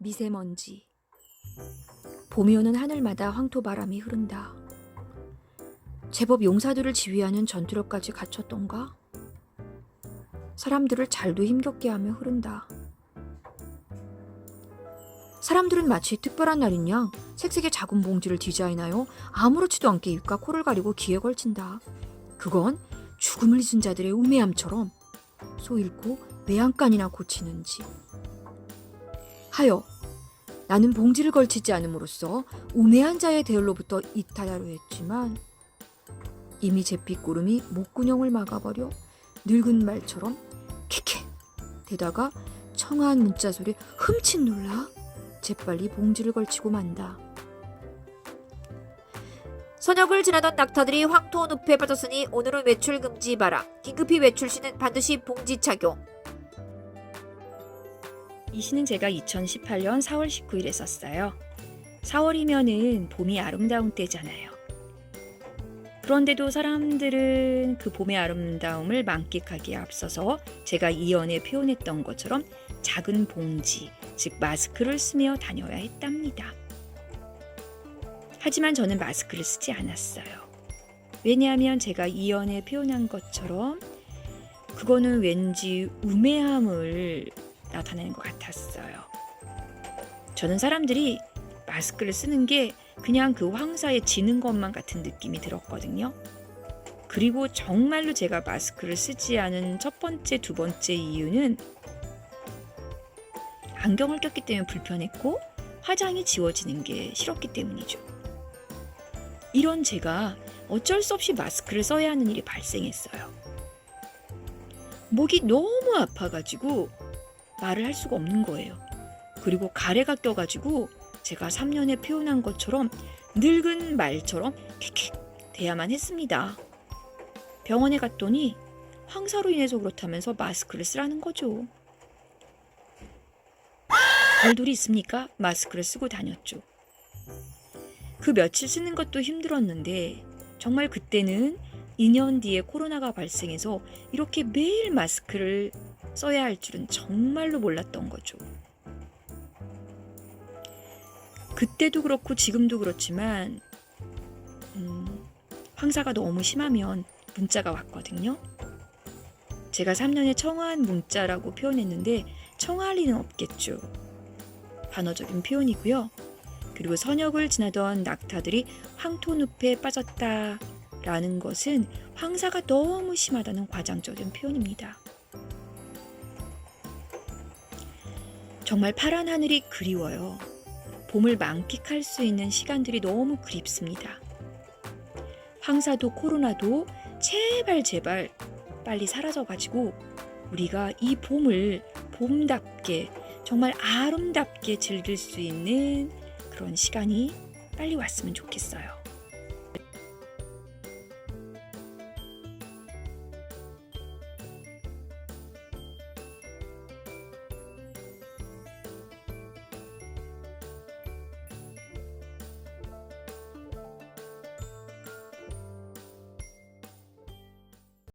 미세먼지. 봄이 오는 하늘마다 황토바람이 흐른다. 제법 용사들을 지휘하는 전투력까지 갖췄던가? 사람들을 잘도 힘겹게 하며 흐른다. 사람들은 마치 특별한 날인 양 색색의 작은 봉지를 디자인하여 아무렇지도 않게 입과 코를 가리고 귀에 걸친다. 그건 죽음을 잊은 자들의 우매함처럼 소 잃고 외양간이나 고치는지. 하여 나는 봉지를 걸치지 않음으로써 우매한 자의 대열로부터 이탈하려 했지만 이미 잿빛 구름이 목구멍을 막아버려 늙은 말처럼 캐캐 대다가 청아한 문자 소리에 흠칫 놀라 재빨리 봉지를 걸치고 만다. 선역을 지나던 낙타들이 황토 늪에 빠졌으니 오늘은 외출 금지 마라. 긴급히 외출 시는 반드시 봉지 착용. 이 시는 제가 2018년 4월 19일에 썼어요. 4월이면은 봄이 아름다운 때잖아요. 그런데도 사람들은 그 봄의 아름다움을 만끽하기에 앞서서 제가 이연에 표현했던 것처럼 작은 봉지, 즉 마스크를 쓰며 다녀야 했답니다. 하지만 저는 마스크를 쓰지 않았어요. 왜냐하면 제가 이연에 표현한 것처럼 그거는 왠지 우매함을 나타내는 것 같았어요. 저는 사람들이 마스크를 쓰는 게 그냥 그 황사에 지는 것만 같은 느낌이 들었거든요. 그리고 정말로 제가 마스크를 쓰지 않은 첫 번째, 두 번째 이유는 안경을 꼈기 때문에 불편했고 화장이 지워지는 게 싫었기 때문이죠. 이런 제가 어쩔 수 없이 마스크를 써야 하는 일이 발생했어요. 목이 너무 아파가지고 말을 할 수가 없는 거예요. 그리고 가래가 껴가지고 제가 3년에 표현한 것처럼 늙은 말처럼 킥킥 대야만 했습니다. 병원에 갔더니 황사로 인해서 그렇다면서 마스크를 쓰라는 거죠. 별돌이 있습니까? 마스크를 쓰고 다녔죠. 그 며칠 쓰는 것도 힘들었는데 정말 그때는 2년 뒤에 코로나가 발생해서 이렇게 매일 마스크를 써야 할 줄은 정말로 몰랐던 거죠. 그때도 그렇고 지금도 그렇지만 음, 황사가 너무 심하면 문자가 왔거든요. 제가 3년에 청아한 문자라고 표현했는데 청아할 리는 없겠죠. 반어적인 표현이고요. 그리고 선역을 지나던 낙타들이 황토늪에 빠졌다라는 것은 황사가 너무 심하다는 과장적인 표현입니다. 정말 파란 하늘이 그리워요. 봄을 만끽할 수 있는 시간들이 너무 그립습니다. 황사도 코로나도 제발 제발 빨리 사라져가지고 우리가 이 봄을 봄답게 정말 아름답게 즐길 수 있는 그런 시간이 빨리 왔으면 좋겠어요.